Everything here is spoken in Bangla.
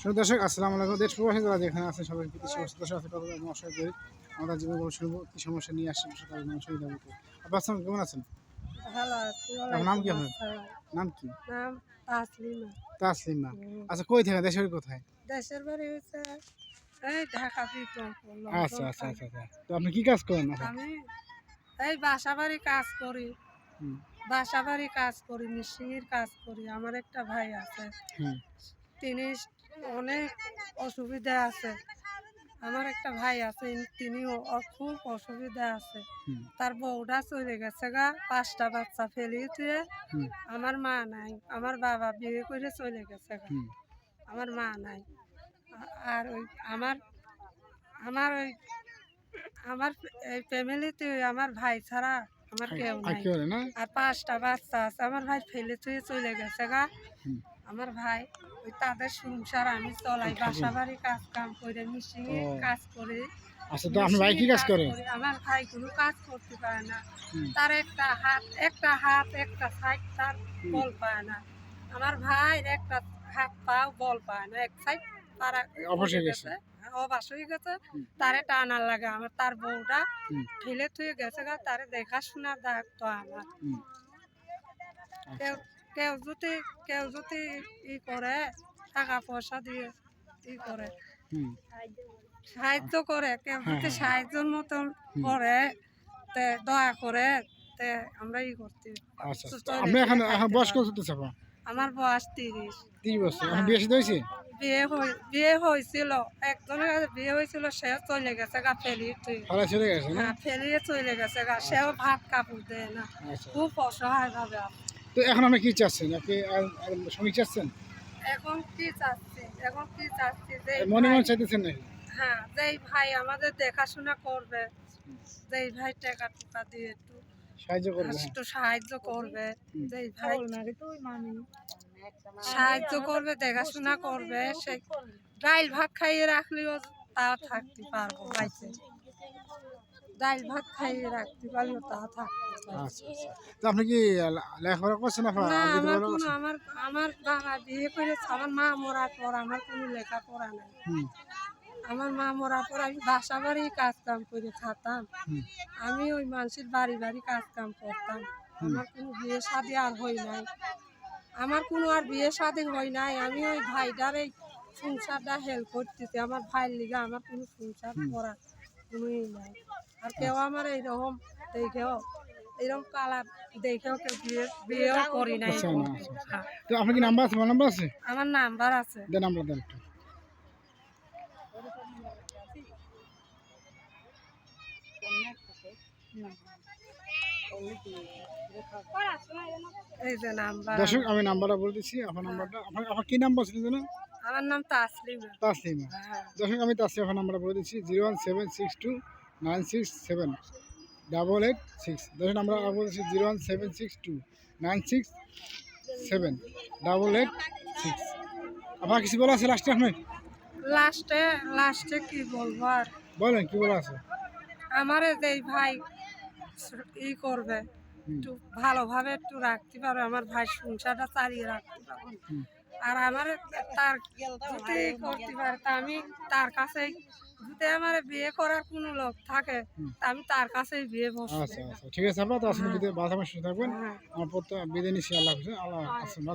শুভ দর্শক আসসালামু আলাইকুম। দেশ প্রবাসী যারা যেখানে আছে সবাই প্রীতি সুস্থ আছে তাদের আমি আশা করি আমরা জীবন গল্প শুনব কি সমস্যা নিয়ে আসছেন আমি অবশ্যই দেবো আব্বা আসসালাম কেমন আছেন? ভালো নাম কি আপনার? নাম কি? নাম তাসলিমা। তাসলিমা। আচ্ছা কই থেকে দেশের কোথায়? দেশের বাড়ি হয়েছে এই ঢাকা আচ্ছা আচ্ছা আচ্ছা আচ্ছা। তো আপনি কি কাজ করেন? আমি এই বাসা বাড়ি কাজ করি। বাসা বাড়ি কাজ করি মিশিংয়ের কাজ করি। আমার একটা ভাই আছে। তিনি অনেক অসুবিধা আছে। আমার একটা ভাই আছে তিনিও খুব অসুবিধা আছে। তার বউটা চলে গেছে গা পাঁচটা বাচ্চা ফেলিয়ে আমার মা নাই আমার বাবা বিয়ে করে চলে গেছে গা। আমার মা নাই। আর ওই আমার আমার ওই আমার এই ফ্যামিলিতে আমার ভাই ছাড়া আমার কেউ নাই। আর পাঁচটা বাচ্চা আছে আমার ভাই ফেলে থুয়ে চলে গেছে গা। আমার ভাই ওই তাদের সংসার আমি চলাই বাসা বাড়ি কাজ কাম করে মিশিয়ে। কাজ করে আচ্ছা তো আপনার ভাই কি কাজ করে। আমার ভাই কোনো কাজ করতে পারে না। তার একটা হাত একটা হাত একটা সাইড তার বল পায় না। আমার ভাই একটা হাত পাও বল পায় না। এক সাইড তার অবশ হয়ে গেছে। অবাস হয়ে গেছে। তারে টানার লাগে। আমার তার বউটা ফেলে থুয়ে গেছে গা তারে দেখাশোনার দায়িত্ব আমার। কেউ যদি কেউ যদি ই করে টাকা পয়সা দিয়ে ই করে। সাহায্য করে কেউ হ্যাঁ, যদি হ্যাঁ। সাহায্যের মতন করে তে দয়া করে তে আমরা ই করতে আচ্ছা সুস্থ তো হলে আপনি এখন এখন বয়স কত চলতেছে আমার বয়স তিরিশ। তিরিশ বছর। এখন বিয়ে হয়েছে বিয়ে হই বিয়ে হয়েছিল একজনের কাছে বিয়ে হয়েছিল সেও চলে গেছে গা ফেলিয়ে তুই। চলে গেছে না? হ্যাঁ ফেলিয়ে চলে গেছে গা। সেও ভাত কাপড় দেয় না। আচ্ছা। খুব অসহায় ভাবে। তো এখন আপনি কি চাচ্ছেন? আপনি আর আর শ্রমিক চাচ্ছেন? এখন কি চাচ্ছি? এখন কি চাচ্ছি? যে মনে মনে চাইতেছেন নাকি? হ্যাঁ যেই ভাই আমাদের দেখাশোনা করবে। যেই ভাই টাকা টুকা দিয়ে একটু সাহায্য করবে হ্যাঁ। একটু সাহায্য করবে। যেই ভাই সাহায্য করবে দেখাশোনা করবে সে ডাইল ভাত খাইয়ে রাখলেও তাও থাকতে পারব বাইতে ডাইল ভাত খাইয়ে রাখতে পারলেও তাও থাকতে আচ্ছা আচ্ছা। তো আপনি কি লেখাপড়া করছেন আপনার না আমার কোনো আমার আমার বাবা বিয়ে করেছে আমার মা মরার পর আমার কোনো লেখাপড়া নেই। আমার মা মরার পর আমি বাসা বাড়ি কাজ কাম করে খাতাম আমি ওই মানুষের বাড়ি বাড়ি কাজ কাম করতাম। আমার কোনো বিয়ে শাদি আর হয় নাই। আমার কোনো আর বিয়ে শাদি হয় নাই। আমি ওই ভাইটার এই সংসারটা হেল্প করতেছি। আমার ভাইয়ের লিগে আমার কোনো সংসার করার কোনোই নাই। আর কেউ আমার এইরকম দেখেও এইরকম কালার দেখেও কেউ বিয়ে বিয়েও করি নাই। আচ্ছা আচ্ছা আচ্ছা। হ্যাঁ, তো আপনার কি নাম্বার আছে? নাম্বার আছে? আমার নাম্বার আছে। দেন নাম্বার দেন একটু। দর্শক আমি নাম্বারটা বলে দিচ্ছি আপনার নাম্বারটা আপনার আপনার কি নাম্বার ছিল যেন? আমার নাম তাসলিমা। তাসলিমা। হ্যাঁ। দর্শক আমি তাসলিমা নাম্বারটা বলে দিচ্ছি zero one seven six two nine six seven double eight six দর্শক আমরা বলে দিচ্ছি zero one seven six two nine six seven double eight six. আপনার কিছু বলা আছে লাস্টে আপনি লাস্টে লাস্টে কি বলব আর? বলেন কি বলা আছে? আমারে যেই ভাই ই করবে একটু ভালোভাবে একটু রাখতে পারো আমার ভাই সংসারটা চালিয়ে রাখতে পারো। হুম। আর আমার তার যদি করতে পারে তা আমি তার কাছেই যদি আমার বিয়ে করার কোনো লোক থাকে তা আমি তার কাছেই বিয়ে বসবো। আচ্ছা আচ্ছা ঠিক আছে আপনার তো আসলে বিদে বাধা মাসে থাকবেন। হ্যাঁ। আমার পর তো বিদে নিচ্ছি আল্লাহ আল্লাহ আল্লাহ